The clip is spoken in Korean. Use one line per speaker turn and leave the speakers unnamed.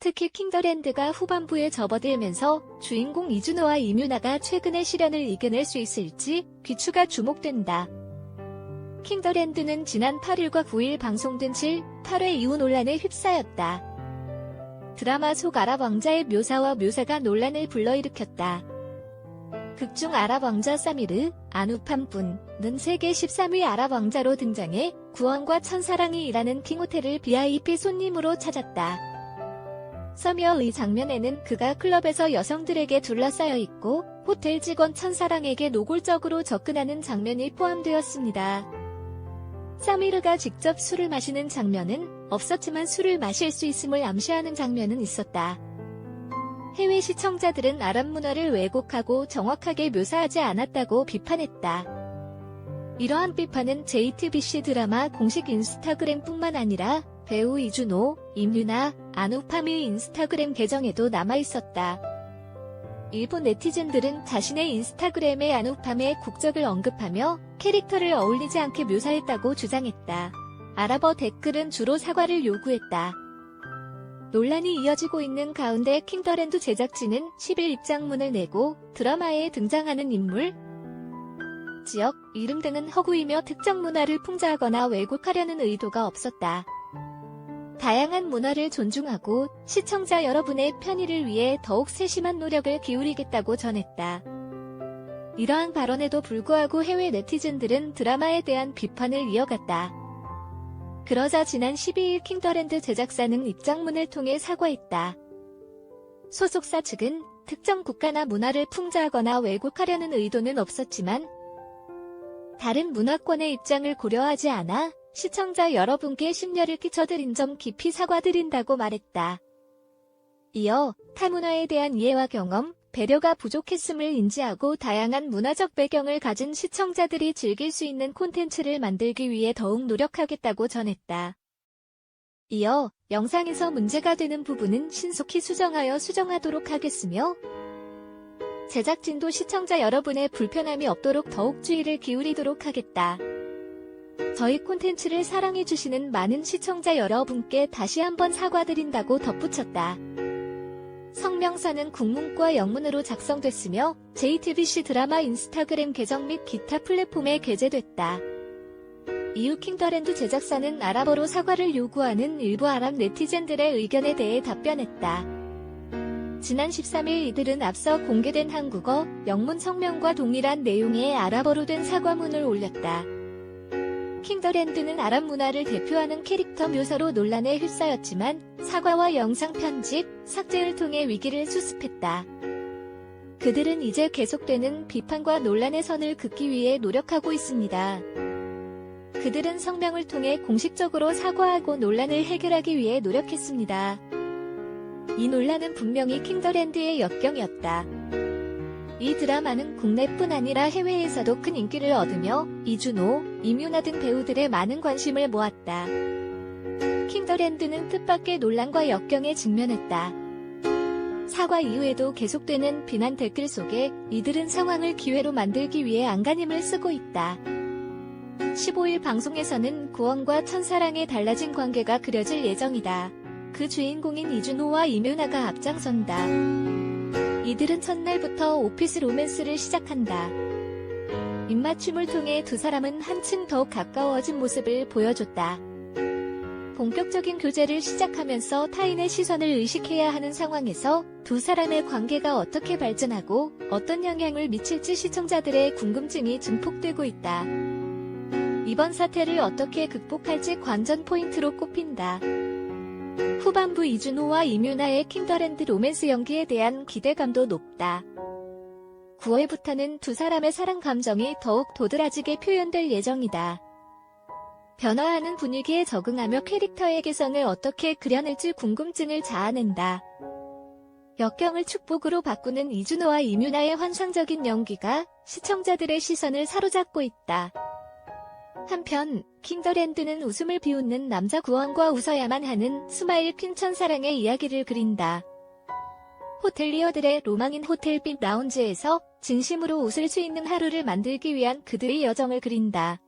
특히 킹더랜드가 후반부에 접어들면서 주인공 이준호와 이뮤나가 최근의 시련을 이겨낼 수 있을지 귀추가 주목된다. 킹더랜드는 지난 8일과 9일 방송된 7, 8회 이후 논란에 휩싸였다. 드라마 속 아랍 왕자의 묘사와 묘사가 논란을 불러일으켰다. 극중 아랍 왕자 사미르, 아누팜뿐는 세계 13위 아랍 왕자로 등장해 구원과 천사랑이 일하는 킹호텔을 VIP 손님으로 찾았다. 서미어의 장면에는 그가 클럽에서 여성들에게 둘러싸여 있고 호텔 직원 천사랑에게 노골적으로 접근하는 장면이 포함되었습니다. 사미르가 직접 술을 마시는 장면은 없었지만 술을 마실 수 있음을 암시하는 장면은 있었다. 해외 시청자들은 아랍 문화를 왜곡하고 정확하게 묘사하지 않았다고 비판했다. 이러한 비판은 JTBC 드라마 공식 인스타그램뿐만 아니라 배우 이준호, 임유나, 아누팜의 인스타그램 계정에도 남아있었다. 일본 네티즌들은 자신의 인스타그램에 아누팜의 국적을 언급하며 캐릭터를 어울리지 않게 묘사했다고 주장했다. 아랍어 댓글은 주로 사과를 요구했다. 논란이 이어지고 있는 가운데 킹더랜드 제작진은 10일 입장문을 내고 드라마에 등장하는 인물, 지역, 이름 등은 허구이며 특정 문화를 풍자하거나 왜곡하려는 의도가 없었다. 다양한 문화를 존중하고 시청자 여러분의 편의를 위해 더욱 세심한 노력을 기울이겠다고 전했다. 이러한 발언에도 불구하고 해외 네티즌들은 드라마에 대한 비판을 이어갔다. 그러자 지난 12일 킹더랜드 제작사는 입장문을 통해 사과했다. 소속사 측은 특정 국가나 문화를 풍자하거나 왜곡하려는 의도는 없었지만 다른 문화권의 입장을 고려하지 않아 시청자 여러분께 심려를 끼쳐드린 점 깊이 사과드린다고 말했다. 이어 타문화에 대한 이해와 경험, 배려가 부족했음을 인지하고 다양한 문화적 배경을 가진 시청자들이 즐길 수 있는 콘텐츠를 만들기 위해 더욱 노력하겠다고 전했다. 이어 영상에서 문제가 되는 부분은 신속히 수정하여 수정하도록 하겠으며 제작진도 시청자 여러분의 불편함이 없도록 더욱 주의를 기울이도록 하겠다. 저희 콘텐츠를 사랑해주시는 많은 시청자 여러분께 다시 한번 사과드린다고 덧붙였다. 성명서는 국문과 영문으로 작성됐으며 JTBC 드라마 인스타그램 계정 및 기타 플랫폼에 게재됐다. 이후 킹더랜드 제작사는 아랍어로 사과를 요구하는 일부 아랍 네티즌들의 의견에 대해 답변했다. 지난 13일 이들은 앞서 공개된 한국어, 영문 성명과 동일한 내용의 아랍어로 된 사과문을 올렸다. 킹더랜드는 아랍 문화를 대표하는 캐릭터 묘사로 논란에 휩싸였지만 사과와 영상 편집, 삭제를 통해 위기를 수습했다. 그들은 이제 계속되는 비판과 논란의 선을 긋기 위해 노력하고 있습니다. 그들은 성명을 통해 공식적으로 사과하고 논란을 해결하기 위해 노력했습니다. 이 논란은 분명히 킹더랜드의 역경이었다. 이 드라마는 국내뿐 아니라 해외에서도 큰 인기를 얻으며 이준호, 임유나 등 배우들의 많은 관심을 모았다. 킹더랜드는 뜻밖의 논란과 역경에 직면했다. 사과 이후에도 계속되는 비난 댓글 속에 이들은 상황을 기회로 만들기 위해 안간힘을 쓰고 있다. 15일 방송에서는 구원과 천사랑의 달라진 관계가 그려질 예정이다. 그 주인공인 이준호와 임유나가 앞장선다. 이들은 첫날부터 오피스 로맨스를 시작한다. 입맞춤을 통해 두 사람은 한층 더욱 가까워진 모습을 보여줬다. 본격적인 교제를 시작하면서 타인의 시선을 의식해야 하는 상황에서 두 사람의 관계가 어떻게 발전하고 어떤 영향을 미칠지 시청자들의 궁금증이 증폭되고 있다. 이번 사태를 어떻게 극복할지 관전 포인트로 꼽힌다. 후반부 이준호와 임유나의 킹더랜드 로맨스 연기에 대한 기대감도 높다. 9회부터는 두 사람의 사랑 감정이 더욱 도드라지게 표현될 예정이다. 변화하는 분위기에 적응하며 캐릭터의 개성을 어떻게 그려낼지 궁금증을 자아낸다. 역경을 축복으로 바꾸는 이준호와 임유나의 환상적인 연기가 시청자들의 시선을 사로잡고 있다. 한편 킹더랜드는 웃음을 비웃는 남자 구원과 웃어야만 하는 스마일 퀸 천 사랑의 이야기를 그린다. 호텔리어들의 로망인 호텔빛 라운지에서 진심으로 웃을 수 있는 하루를 만들기 위한 그들의 여정을 그린다.